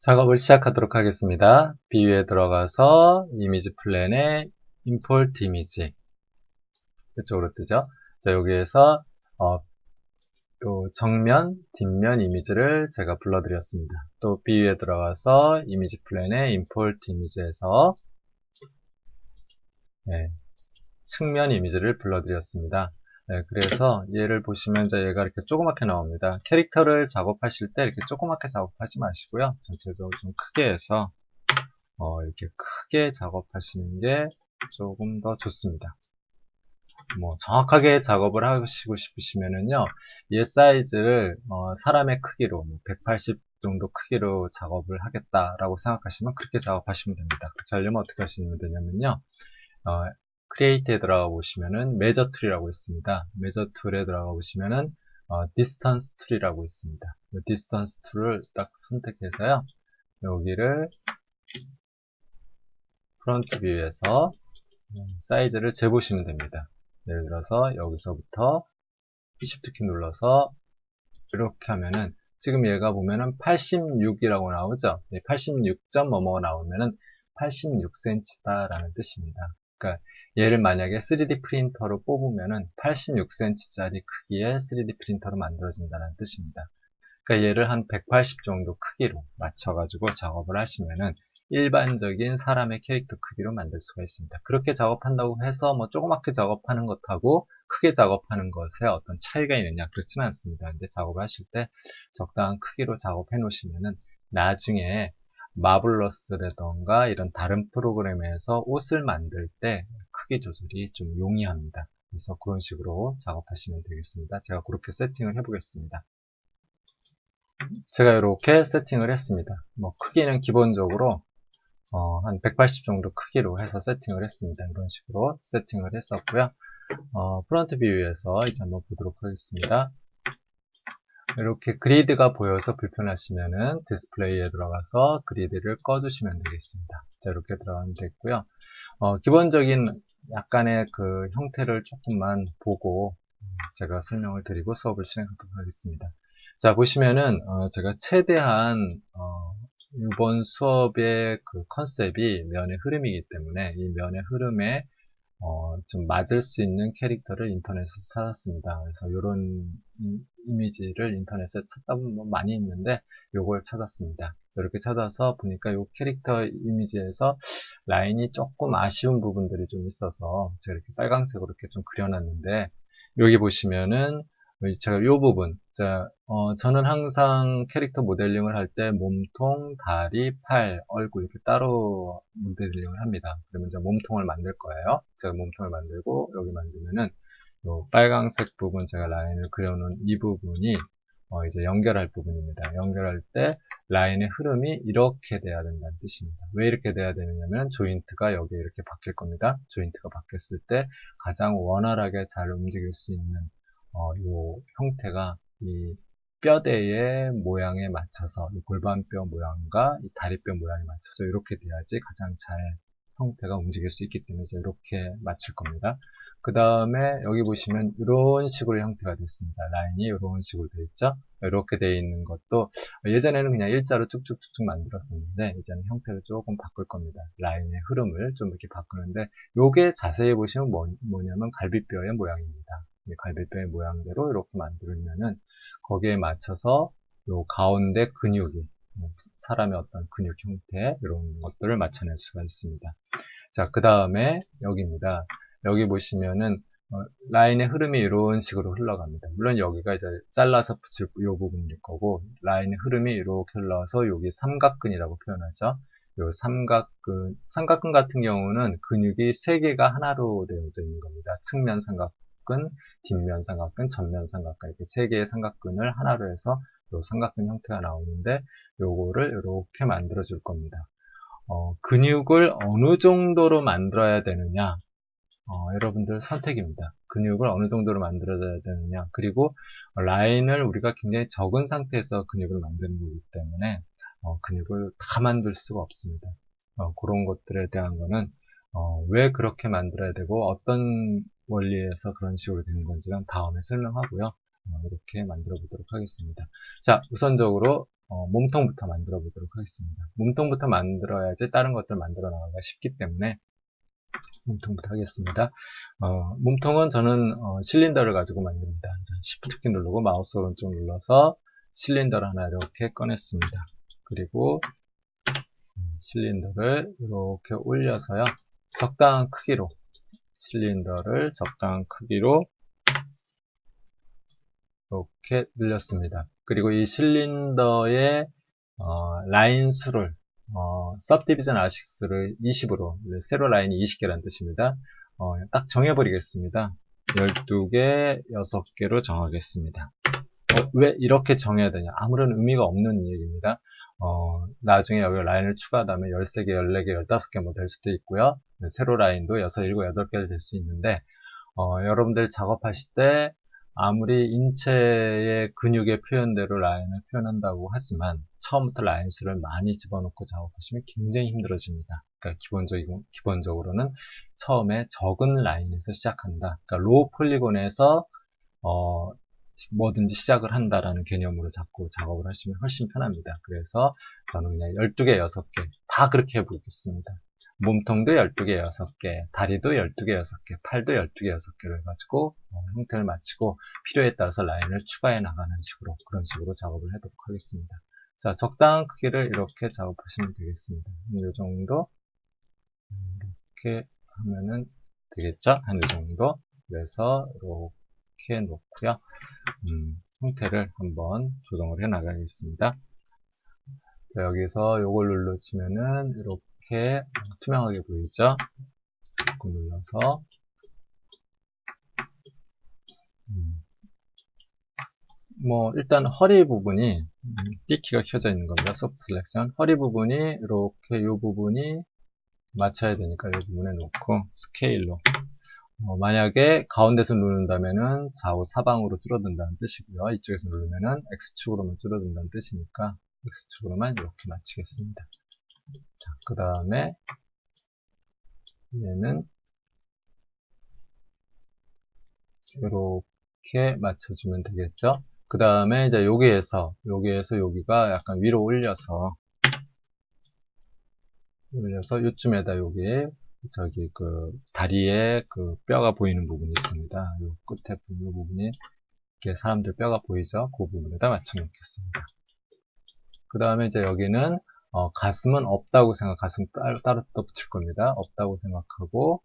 작업을 시작하도록 하겠습니다. 비유에 들어가서 이미지 플랜에 import 이미지 이쪽으로 뜨죠. 자 여기에서 어, 요 정면, 뒷면 이미지를 제가 불러드렸습니다. 또 비유에 들어가서 이미지 플랜에 import 이미지에서 네, 측면 이미지를 불러드렸습니다. 네, 그래서 얘를 보시면 이제 얘가 이렇게 조그맣게 나옵니다. 캐릭터를 작업하실 때 이렇게 조그맣게 작업하지 마시고요. 전체적으로 좀 크게 해서 어, 이렇게 크게 작업하시는 게 조금 더 좋습니다. 뭐 정확하게 작업을 하시고 싶으시면은요, 얘 사이즈를 어, 사람의 크기로 180뭐 정도 크기로 작업을 하겠다라고 생각하시면 그렇게 작업하시면 됩니다. 그렇게 하려면 어떻게 하시면 되냐면요, 어, 크리에이트에 들어가 보시면은 메저 툴이라고 있습니다. 메저 툴에 들어가 보시면은 어, 디스턴스 툴이라고 있습니다. 디스턴스 툴을 딱 선택해서요. 여기를 프론트 뷰에서 사이즈를 재보시면 됩니다. 예를 들어서 여기서부터 Shift 키 눌러서 이렇게 하면은 지금 얘가 보면은 86이라고 나오죠. 86점 뭐뭐가 나오면은 86cm다 라는 뜻입니다. 그러니까 얘를 만약에 3D 프린터로 뽑으면은 86cm짜리 크기의 3D 프린터로 만들어진다는 뜻입니다. 그러니까 얘를 한 180 정도 크기로 맞춰가지고 작업을 하시면은 일반적인 사람의 캐릭터 크기로 만들 수가 있습니다. 그렇게 작업한다고 해서 뭐 조그맣게 작업하는 것하고 크게 작업하는 것에 어떤 차이가 있느냐 그렇지는 않습니다. 근데 작업을 하실 때 적당한 크기로 작업해 놓으시면은 나중에 마블러스라던가 이런 다른 프로그램에서 옷을 만들 때 크기 조절이 좀 용이합니다. 그래서 그런 식으로 작업하시면 되겠습니다. 제가 그렇게 세팅을 해 보겠습니다. 제가 이렇게 세팅을 했습니다. 뭐 크기는 기본적으로 어, 한 180 정도 크기로 해서 세팅을 했습니다. 이런 식으로 세팅을 했었고요. 어, 프론트 뷰에서 이제 한번 보도록 하겠습니다. 이렇게 그리드가 보여서 불편하시면은 디스플레이에 들어가서 그리드를 꺼주시면 되겠습니다. 자, 이렇게 들어가면 됐고요. 어, 기본적인 약간의 그 형태를 조금만 보고 제가 설명을 드리고 수업을 진행하도록 하겠습니다. 자, 보시면은 어, 제가 최대한 어, 이번 수업의 그 컨셉이 면의 흐름이기 때문에 이 면의 흐름에 어, 좀 맞을 수 있는 캐릭터를 인터넷에서 찾았습니다. 그래서 이런 이미지를 인터넷에 찾다 보면 많이 있는데 이걸 찾았습니다. 이렇게 찾아서 보니까 이 캐릭터 이미지에서 라인이 조금 아쉬운 부분들이 좀 있어서 제가 이렇게 빨강색으로 이렇게 좀 그려놨는데 여기 보시면은 제가 이 부분, 자, 어, 저는 항상 캐릭터 모델링을 할 때 몸통, 다리, 팔, 얼굴 이렇게 따로 모델링을 합니다. 그러면 이제 몸통을 만들 거예요. 제가 몸통을 만들고 여기 만들면은 요 빨강색 부분 제가 라인을 그려놓은 이 부분이 어, 이제 연결할 부분입니다. 연결할 때 라인의 흐름이 이렇게 돼야 된다는 뜻입니다. 왜 이렇게 돼야 되느냐면 조인트가 여기 이렇게 바뀔 겁니다. 조인트가 바뀌었을 때 가장 원활하게 잘 움직일 수 있는 어, 요 형태가 이 뼈대의 모양에 맞춰서 이 골반뼈 모양과 이 다리뼈 모양에 맞춰서 이렇게 돼야지 가장 잘 형태가 움직일 수 있기 때문에 이렇게 맞출 겁니다. 그 다음에 여기 보시면 이런 식으로 형태가 됐습니다. 라인이 이런 식으로 되어 있죠. 이렇게 되어 있는 것도 예전에는 그냥 일자로 쭉쭉쭉쭉 만들었었는데 이제는 형태를 조금 바꿀 겁니다. 라인의 흐름을 좀 이렇게 바꾸는데 이게 자세히 보시면 뭐, 뭐냐면 갈비뼈의 모양입니다. 갈비뼈의 모양대로 이렇게 만들면은 거기에 맞춰서 요 가운데 근육이 뭐 사람의 어떤 근육 형태 이런 것들을 맞춰낼 수가 있습니다. 자, 그 다음에 여기입니다. 여기 보시면은 어, 라인의 흐름이 이런 식으로 흘러갑니다. 물론 여기가 이제 잘라서 붙일 이 부분일 거고 라인의 흐름이 이렇게 흘러서 여기 삼각근이라고 표현하죠. 요 삼각근, 삼각근 같은 경우는 근육이 세 개가 하나로 되어져 있는 겁니다. 측면 삼각 삼각근, 뒷면 삼각근, 전면 삼각근 이렇게 세 개의 삼각근을 하나로 해서 요 삼각근 형태가 나오는데 요거를 이렇게 만들어 줄 겁니다. 어, 근육을 어느 정도로 만들어야 되느냐 어, 여러분들 선택입니다. 근육을 어느 정도로 만들어야 되느냐 그리고 라인을 우리가 굉장히 적은 상태에서 근육을 만드는 거기 때문에 어, 근육을 다 만들 수가 없습니다. 어, 그런 것들에 대한 거는 어, 왜 그렇게 만들어야 되고 어떤 원리에서 그런 식으로 되는 건지는 다음에 설명하고요. 어, 이렇게 만들어 보도록 하겠습니다. 자, 우선적으로 어, 몸통부터 만들어 보도록 하겠습니다. 몸통부터 만들어야지 다른 것들 만들어 나가기가 쉽기 때문에 몸통부터 하겠습니다. 어, 몸통은 저는 어, 실린더를 가지고 만듭니다. Shift 키 누르고 마우스 오른쪽 눌러서 실린더를 하나 이렇게 꺼냈습니다. 그리고 실린더를 이렇게 올려서요. 적당한 크기로 실린더를 적당한 크기로 이렇게 늘렸습니다. 그리고 이 실린더의 어, 라인 수를 어, subdivision R6를 20으로 세로 라인이 20개라는 뜻입니다. 어, 딱 정해버리겠습니다. 12개, 6개로 정하겠습니다. 어, 왜 이렇게 정해야 되냐? 아무런 의미가 없는 얘기입니다. 어, 나중에 여기 라인을 추가하다면 13개, 14개, 15개 뭐 될 수도 있고요. 세로 라인도 6, 7, 8개 될 수 있는데 어, 여러분들 작업하실 때 아무리 인체의 근육의 표현대로 라인을 표현한다고 하지만 처음부터 라인 수를 많이 집어넣고 작업하시면 굉장히 힘들어집니다. 그러니까 기본적인, 기본적으로는 처음에 적은 라인에서 시작한다. 그러니까 로우 폴리곤에서 어, 뭐든지 시작을 한다라는 개념으로 잡고 작업을 하시면 훨씬 편합니다. 그래서 저는 그냥 12개, 6개 다 그렇게 해보겠습니다. 몸통도 12개, 6개, 다리도 12개, 6개, 팔도 12개, 6개로 해가지고 어, 형태를 맞추고 필요에 따라서 라인을 추가해 나가는 식으로 그런 식으로 작업을 하도록 하겠습니다. 자, 적당한 크기를 이렇게 작업하시면 되겠습니다. 이 정도 이렇게 하면은 되겠죠? 한 이 정도 그래서 이렇게 놓고요. 음, 형태를 한번 조정을 해 나가겠습니다. 자, 여기서 요걸 눌러주면은 이렇게 이렇게 투명하게 보이죠? 꾹 눌러서 음. 뭐 일단 허리 부분이 B키가 켜져 있는 겁니다. 소프트 셀렉션 허리 부분이 이렇게 이 부분이 맞춰야 되니까 이 부분에 놓고 스케일로 어, 만약에 가운데서 누른다면은 좌우 사방으로 줄어든다는 뜻이고요. 이쪽에서 누르면은 X축으로만 줄어든다는 뜻이니까 X축으로만 이렇게 맞추겠습니다. 자, 그 다음에 얘는 이렇게 맞춰주면 되겠죠. 그 다음에 이제 여기에서 여기에서 여기가 약간 위로 올려서 올려서 요쯤에다 여기 저기 그 다리에 그 뼈가 보이는 부분이 있습니다. 요 끝에 부분 부분이 이렇게 사람들 뼈가 보이죠? 그 부분에다 맞춰 놓겠습니다. 그 다음에 이제 여기는 어, 가슴은 없다고 생각, 가슴 따로, 따로 또 붙일 겁니다. 없다고 생각하고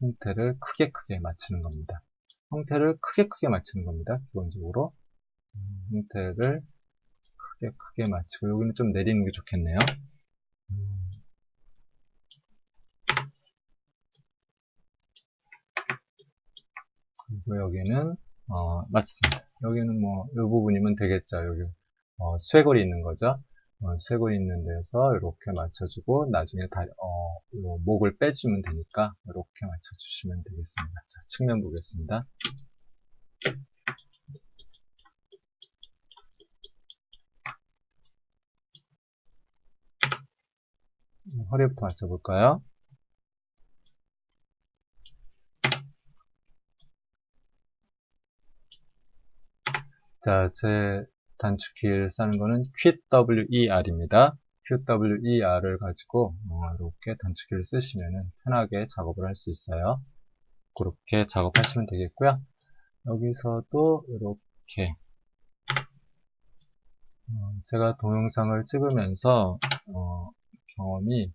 형태를 크게 크게 맞추는 겁니다. 형태를 크게 크게 맞추는 겁니다. 기본적으로 음, 형태를 크게 크게 맞추고 여기는 좀 내리는 게 좋겠네요. 음. 그리고 여기는 어, 맞습니다. 여기는 뭐 이 부분이면 되겠죠. 여기 어, 쇄골이 있는 거죠. 어, 쇠고 있는 데서 이렇게 맞춰주고 나중에 다, 어, 목을 빼주면 되니까 이렇게 맞춰주시면 되겠습니다. 자, 측면 보겠습니다. 허리부터 맞춰볼까요? 자, 제 단축키를 쓰는 거는 QWER입니다. QWER을 가지고 어, 이렇게 단축키를 쓰시면 편하게 작업을 할 수 있어요. 그렇게 작업하시면 되겠고요. 여기서도 이렇게 어, 제가 동영상을 찍으면서 어, 경험이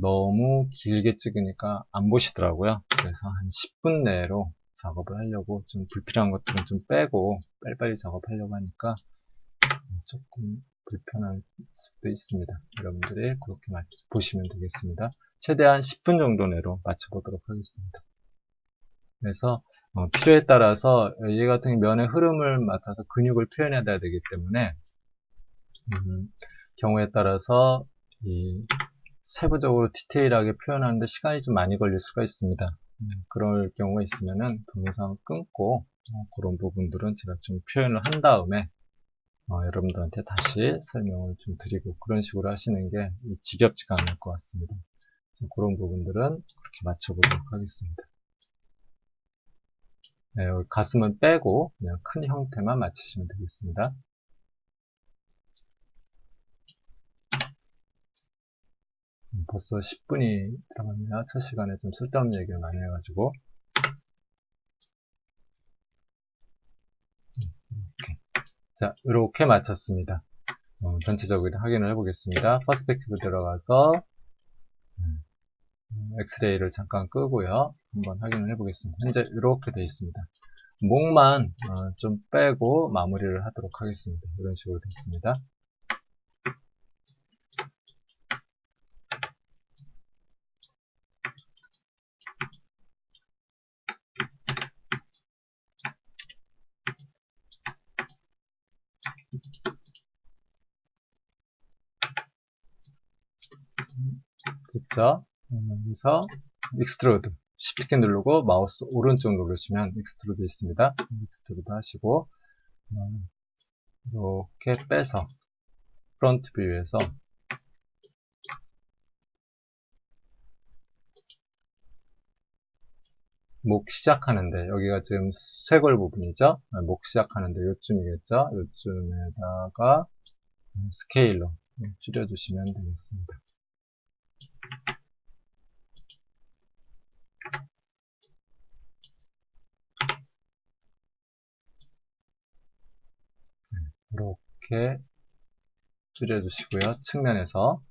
너무 길게 찍으니까 안 보시더라고요. 그래서 한 10분 내로 작업을 하려고 좀 불필요한 것들은 좀 빼고 빨리빨리 작업하려고 하니까 조금 불편할 수도 있습니다. 여러분들이 그렇게 보시면 되겠습니다. 최대한 10분 정도 내로 맞춰보도록 하겠습니다. 그래서 어, 필요에 따라서 얘 같은 면의 흐름을 맡아서 근육을 표현해야 되기 때문에 음, 경우에 따라서 세부적으로 디테일하게 표현하는데 시간이 좀 많이 걸릴 수가 있습니다. 음, 그럴 경우가 있으면은 동영상을 끊고 어, 그런 부분들은 제가 좀 표현을 한 다음에 어, 여러분들한테 다시 설명을 좀 드리고 그런 식으로 하시는 게 지겹지가 않을 것 같습니다. 그런 부분들은 그렇게 맞춰보도록 하겠습니다. 네, 가슴은 빼고 그냥 큰 형태만 맞추시면 되겠습니다. 벌써 10분이 들어갔네요. 첫 시간에 좀 쓸데없는 얘기를 많이 해가지고. 이렇게. 자, 이렇게 마쳤습니다. 어, 전체적으로 확인을 해보겠습니다. 퍼스펙티브 들어가서 음, 엑스레이를 잠깐 끄고요. 한번 확인을 해보겠습니다. 현재 이렇게 되어 있습니다. 목만 어, 좀 빼고 마무리를 하도록 하겠습니다. 이런 식으로 되어 있습니다. 됐죠? 여기서 익스트루드 Shift 누르고 마우스 오른쪽 누르시면 익스트루드 있습니다. 익스트루드 하시고 이렇게 빼서 프론트 뷰에서 목 시작하는데 여기가 지금 쇄골 부분이죠. 목 시작하는데 요쯤이겠죠. 요쯤에다가 스케일러 줄여주시면 되겠습니다. 이렇게 줄여주시고요. 측면에서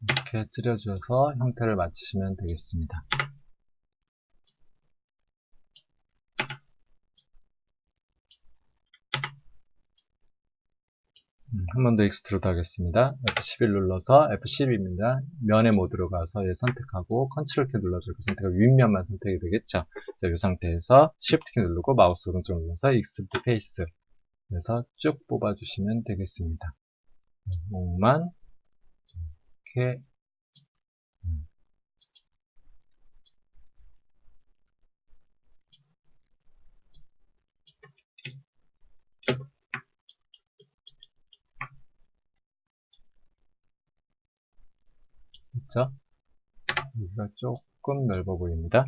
이렇게 줄여주셔서 형태를 맞추시면 되겠습니다. 한 번 더 익스트루드 하겠습니다. F11 눌러서 F12입니다. 면의 모드로 가서 얘 선택하고 컨트롤 키 눌러서 그 선택하고 윗면만 선택이 되겠죠. 자, 이 상태에서 Shift 키 누르고 마우스 오른쪽 눌러서 익스트루드 페이스 그래서 쭉 뽑아주시면 되겠습니다. 목만 이렇게 그쵸? 여기가 조금 넓어 보입니다.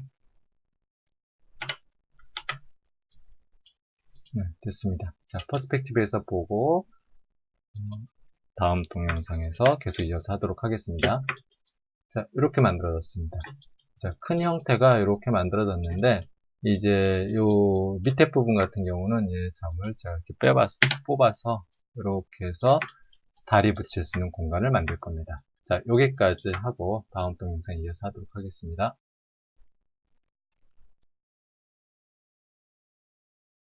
네, 됐습니다. 자, 퍼스펙티브에서 보고 음, 다음 동영상에서 계속 이어서 하도록 하겠습니다. 자, 이렇게 만들어졌습니다. 자, 큰 형태가 이렇게 만들어졌는데 이제 요 밑에 부분 같은 경우는 이 점을 제가 이렇게 빼봐서 뽑아서 이렇게 해서 다리 붙일 수 있는 공간을 만들 겁니다. 자, 여기까지 하고 다음 동영상 이어서 하도록 하겠습니다.